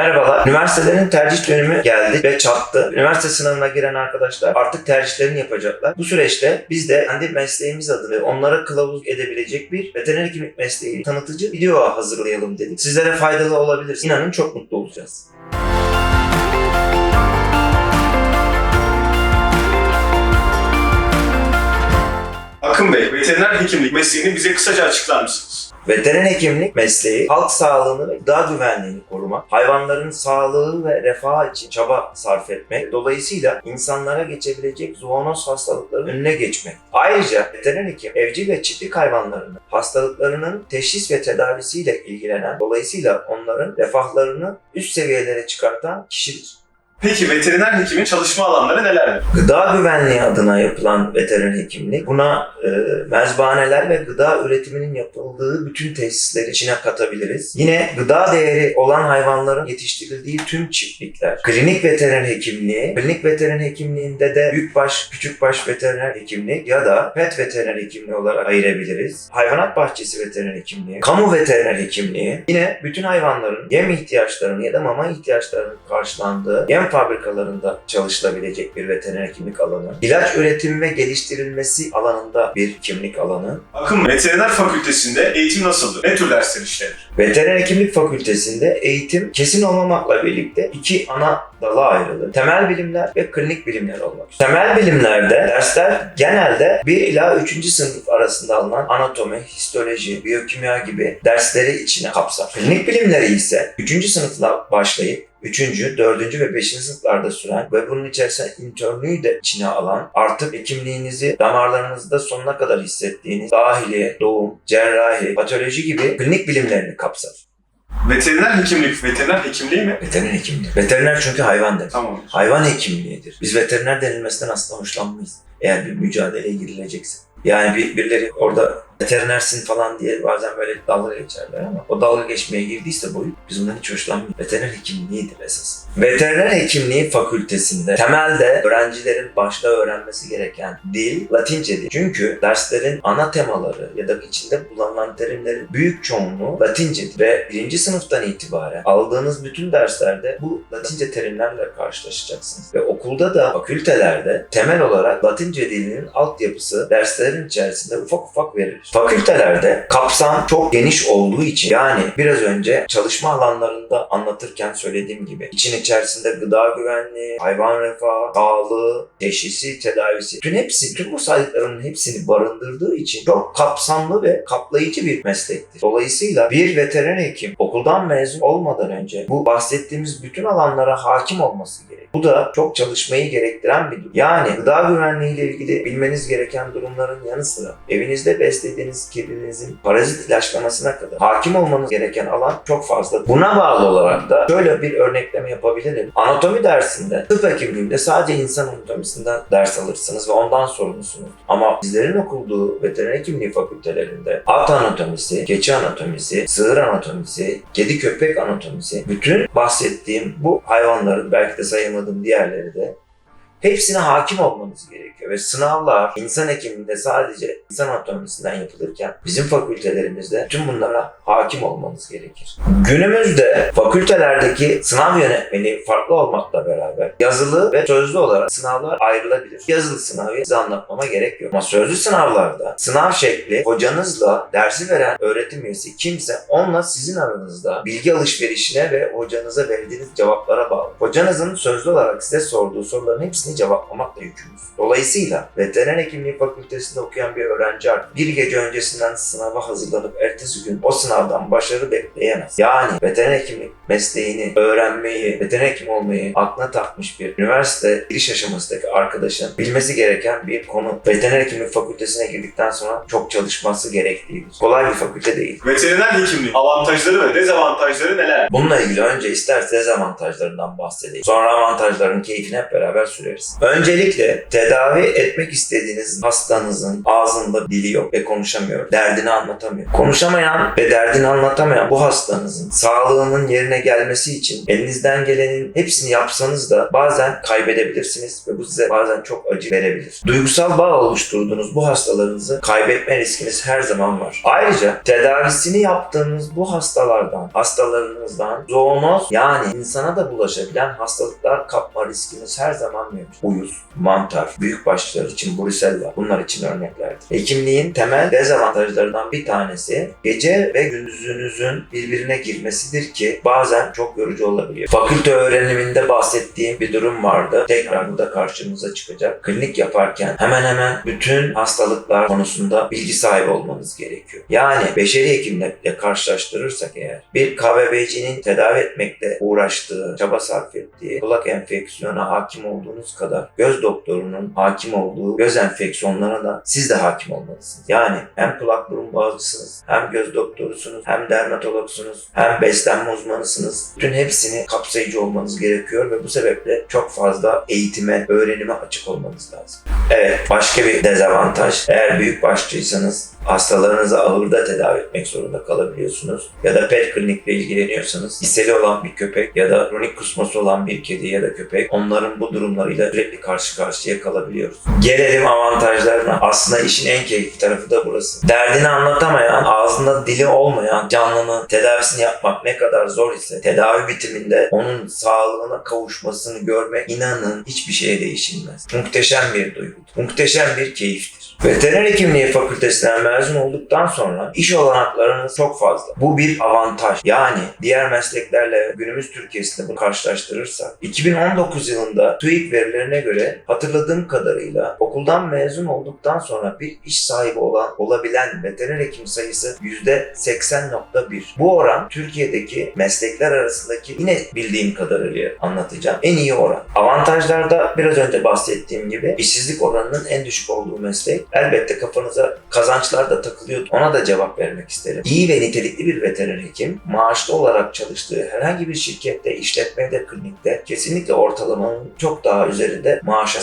Merhabalar. Üniversitelerin tercih dönemi geldi ve çattı. Üniversite sınavına giren arkadaşlar artık tercihlerini yapacaklar. Bu süreçte biz de kendi mesleğimiz adına onlara kılavuz edebilecek bir veteriner hekimlik mesleği tanıtıcı video hazırlayalım dedik. Sizlere faydalı olabilir. İnanın çok mutlu olacağız. Akın Bey, veteriner hekimlik mesleğini bize kısaca açıklar mısınız? Veteriner hekimlik mesleği halk sağlığını ve gıda güvenliğini korumak, hayvanların sağlığı ve refahı için çaba sarf etmek, dolayısıyla insanlara geçebilecek zoonoz hastalıkların önüne geçmek. Ayrıca veteriner hekim evcil ve çiftlik hayvanlarının hastalıklarının teşhis ve tedavisiyle ilgilenen, dolayısıyla onların refahlarını üst seviyelere çıkartan kişidir. Peki veteriner hekimin çalışma alanları nelerdir? Gıda güvenliği adına yapılan veteriner hekimlik buna e, mezbahaneler ve gıda üretiminin yapıldığı bütün tesisleri içine katabiliriz. Yine gıda değeri olan hayvanların yetiştirildiği tüm çiftlikler. Klinik veteriner hekimliği, klinik veteriner hekimliğinde de büyükbaş, küçükbaş veteriner hekimlik ya da pet veteriner hekimliği olarak ayırabiliriz. Hayvanat bahçesi veteriner hekimliği, kamu veteriner hekimliği, yine bütün hayvanların yem ihtiyaçlarını ya da mama ihtiyaçlarının karşılandığı yem fabrikalarında çalışılabilecek bir veteriner hekimlik alanı, ilaç üretimi ve geliştirilmesi alanında bir kimlik alanı, Akın veteriner fakültesinde eğitim nasıldır? Ne tür dersler işlenir? Veteriner Hekimlik Fakültesi'nde eğitim kesin olmamakla birlikte iki ana dala ayrılır. Temel bilimler ve klinik bilimler olmak üzere. Temel bilimlerde dersler genelde 1 ila 3. sınıf arasında alınan anatomi, histoloji, biyokimya gibi dersleri içine kapsar. Klinik bilimleri ise 3. sınıfla başlayıp 3. 4. ve 5. sınıflarda süren ve bunun içerisinde internlüğü de içine alan artık hekimliğinizi damarlarınızda sonuna kadar hissettiğiniz dahiliye, doğum, cerrahi, patoloji gibi klinik bilimlerini kapsar. Veteriner hekimlik, veteriner hekimliği mi? Veteriner hekimliği. Veteriner çünkü hayvan demek. Tamam. Hayvan hekimliğidir. Biz veteriner denilmesinden asla hoşlanmayız. Eğer bir mücadeleye girilecekse. Yani bir, birileri orada veterinersin falan diye bazen böyle dalga geçerler ama o dalga geçmeye girdiyse boyu biz bundan hiç hoşlanmıyoruz. Veteriner hekimliğidir esas. Veteriner hekimliği fakültesinde temelde öğrencilerin başta öğrenmesi gereken dil Latincedir. Çünkü derslerin ana temaları ya da içinde kullanılan terimlerin büyük çoğunluğu Latincedir. Ve birinci sınıftan itibaren aldığınız bütün derslerde bu Latince terimlerle karşılaşacaksınız. Ve okulda da fakültelerde temel olarak Latince dilinin altyapısı derslerin içerisinde ufak ufak verilir. Fakültelerde kapsam çok geniş olduğu için yani biraz önce çalışma alanlarında anlatırken söylediğim gibi için içerisinde gıda güvenliği, hayvan refahı, sağlığı, teşhisi, tedavisi tüm hepsi, tüm bu saydıklarının hepsini barındırdığı için çok kapsamlı ve kaplayıcı bir meslektir. Dolayısıyla bir veteriner hekim okuldan mezun olmadan önce bu bahsettiğimiz bütün alanlara hakim olması gerekir. Bu da çok çalışmayı gerektiren bir durum. Yani gıda güvenliği ile ilgili bilmeniz gereken durumların yanı sıra evinizde beslediğiniz kedinizin parazit ilaçlamasına kadar hakim olmanız gereken alan çok fazla. Buna bağlı olarak da şöyle bir örnekleme yapabilirim. Anatomi dersinde, tıp hekimliğinde sadece insan anatomisinden ders alırsınız ve ondan sorumlusunuz. Ama bizlerin okulduğu veteriner hekimliği fakültelerinde at anatomisi, keçi anatomisi, sığır anatomisi, kedi köpek anatomisi, bütün bahsettiğim bu hayvanların belki de sayamadığım diğerleri de hepsine hakim olmanız gerekiyor. Ve sınavlar insan hekimliğinde sadece insan anatomisinden yapılırken bizim fakültelerimizde tüm bunlara hakim olmanız gerekir. Günümüzde fakültelerdeki sınav yönetmeliği farklı olmakla beraber yazılı ve sözlü olarak sınavlar ayrılabilir. Yazılı sınavı size anlatmama gerek yok. Ama sözlü sınavlarda sınav şekli hocanızla dersi veren öğretim üyesi kimse onunla sizin aranızda bilgi alışverişine ve hocanıza verdiğiniz cevaplara bağlı. Hocanızın sözlü olarak size sorduğu soruların hepsini cevaplamakla yükümlüsünüz. Dolayısıyla veteriner hekimliği fakültesinde okuyan bir öğrenci artık bir gece öncesinden sınava hazırlanıp ertesi gün o sınavdan başarı bekleyemez. Yani veteriner hekimlik mesleğini öğrenmeyi, veteriner hekim olmayı aklına takmış bir üniversite giriş aşamasındaki arkadaşın bilmesi gereken bir konu. Veteriner hekimlik fakültesine girdikten sonra çok çalışması gerektiğidir. Kolay bir fakülte değil. Veteriner hekimliği avantajları ve dezavantajları neler? Bununla ilgili önce isterse dezavantajlarından bahsedeyim. Sonra avantajların keyfini hep beraber sürelim. Veririz. Öncelikle tedavi etmek istediğiniz hastanızın ağzında dili yok ve konuşamıyor. Derdini anlatamıyor. Konuşamayan ve derdini anlatamayan bu hastanızın sağlığının yerine gelmesi için elinizden gelenin hepsini yapsanız da bazen kaybedebilirsiniz ve bu size bazen çok acı verebilir. Duygusal bağ oluşturduğunuz bu hastalarınızı kaybetme riskiniz her zaman var. Ayrıca tedavisini yaptığınız bu hastalardan, hastalarınızdan zoonoz yani insana da bulaşabilen hastalıklar kapma riskiniz her zaman mevcut. Uyuz, mantar, büyük başlar için brusella bunlar için örneklerdir. Hekimliğin temel dezavantajlarından bir tanesi gece ve gündüzünüzün birbirine girmesidir ki bazen çok yorucu olabiliyor. Fakülte öğreniminde bahsettiğim bir durum vardı. Tekrar bu da karşımıza çıkacak. Klinik yaparken hemen hemen bütün hastalıklar konusunda bilgi sahibi olmanız gerekiyor. Yani beşeri hekimle karşılaştırırsak eğer bir KBB'cinin tedavi etmekte uğraştığı, çaba sarf ettiği kulak enfeksiyona hakim olduğunuz kadar göz doktorunun hakim olduğu göz enfeksiyonlarına da siz de hakim olmalısınız. Yani hem kulak burun boğazcısınız, hem göz doktorusunuz, hem dermatologsunuz, hem beslenme uzmanısınız. Bütün hepsini kapsayıcı olmanız gerekiyor ve bu sebeple çok fazla eğitime, öğrenime açık olmanız lazım. Evet, başka bir dezavantaj. Eğer büyük başlıysanız hastalarınızı ahırda tedavi etmek zorunda kalabiliyorsunuz. Ya da pet klinikle ilgileniyorsanız ishali olan bir köpek ya da kronik kusması olan bir kedi ya da köpek onların bu durumlarıyla sürekli karşı karşıya kalabiliyoruz. Gelelim avantajlarına. Aslında işin en keyifli tarafı da burası. Derdini anlatamayan, ağzında dili olmayan canlının tedavisini yapmak ne kadar zor ise tedavi bitiminde onun sağlığına kavuşmasını görmek inanın hiçbir şeye değişilmez. Muhteşem bir duygudur. Muhteşem bir keyiftir. Veteriner hekimliği fakültesinden mezun olduktan sonra iş olanaklarınız çok fazla. Bu bir avantaj. Yani diğer mesleklerle günümüz Türkiye'sinde bunu karşılaştırırsak 2019 yılında TÜİK verilerine göre hatırladığım kadarıyla okuldan mezun olduktan sonra bir iş sahibi olan olabilen veteriner hekim sayısı %80.1. Bu oran Türkiye'deki meslekler arasındaki yine bildiğim kadarıyla anlatacağım en iyi oran. Avantajlarda biraz önce bahsettiğim gibi işsizlik oranının en düşük olduğu meslek. Elbette kafanıza kazançlar da takılıyor. Ona da cevap vermek isterim. İyi ve nitelikli bir veteriner hekim maaşlı olarak çalıştığı herhangi bir şirkette, işletmede, klinikte kesinlikle ortalamanın çok daha üzerinde maaşa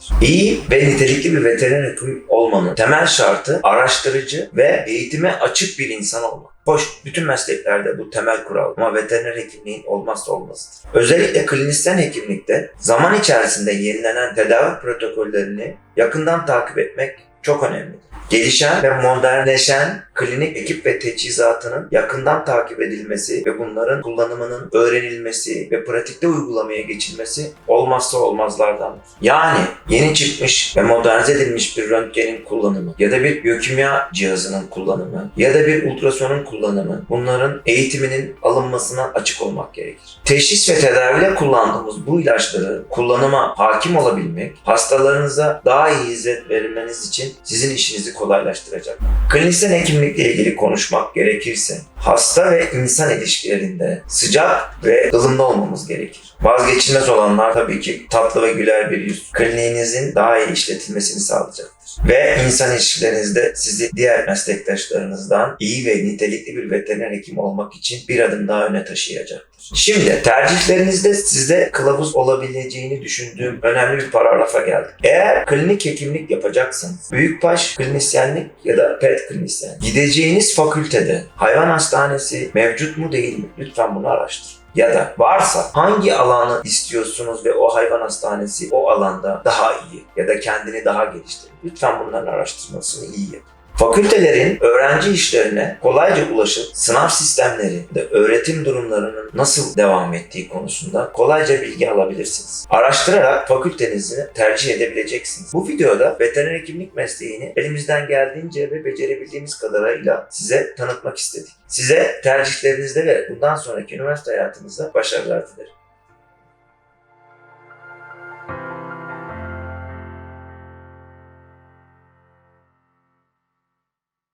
sahiptir. İyi ve nitelikli bir veteriner hekim olmanın temel şartı araştırıcı ve eğitime açık bir insan olmak. Hoş, bütün mesleklerde bu temel kural ama veteriner hekimliğin olmazsa olmazıdır. Özellikle klinisyen hekimlikte zaman içerisinde yenilenen tedavi protokollerini yakından takip etmek çok önemlidir. Gelişen ve modernleşen klinik ekip ve teçhizatının yakından takip edilmesi ve bunların kullanımının öğrenilmesi ve pratikte uygulamaya geçilmesi olmazsa olmazlardandır. Yani yeni çıkmış ve modernize edilmiş bir röntgenin kullanımı ya da bir biyokimya cihazının kullanımı ya da bir ultrasonun kullanımı bunların eğitiminin alınmasına açık olmak gerekir. Teşhis ve tedavide kullandığımız bu ilaçları kullanıma hakim olabilmek hastalarınıza daha iyi hizmet verilmeniz için sizin işinizi kolaylaştıracak. Klinisyen hekimlikle ilgili konuşmak gerekirse hasta ve insan ilişkilerinde sıcak ve ılımlı olmamız gerekir. Vazgeçilmez olanlar tabii ki tatlı ve güler bir yüz. Kliniğinizin daha iyi işletilmesini sağlayacaktır. Ve insan ilişkilerinizde sizi diğer meslektaşlarınızdan iyi ve nitelikli bir veteriner hekim olmak için bir adım daha öne taşıyacaktır. Şimdi tercihlerinizde sizde kılavuz olabileceğini düşündüğüm önemli bir paragrafa geldik. Eğer klinik hekimlik yapacaksanız, büyükbaş klinisyenlik ya da pet klinisyen, gideceğiniz fakültede hayvan hastanesi mevcut mu değil mi? Lütfen bunu araştırın ya da varsa hangi alanı istiyorsunuz ve o hayvan hastanesi o alanda daha iyi ya da kendini daha geliştirin. Lütfen bunların araştırmasını iyi yapın. Fakültelerin öğrenci işlerine kolayca ulaşıp sınav sistemleri ve öğretim durumlarının nasıl devam ettiği konusunda kolayca bilgi alabilirsiniz. Araştırarak fakültenizi tercih edebileceksiniz. Bu videoda veteriner hekimlik mesleğini elimizden geldiğince ve becerebildiğimiz kadarıyla size tanıtmak istedik. Size tercihlerinizde ve bundan sonraki üniversite hayatınızda başarılar dilerim.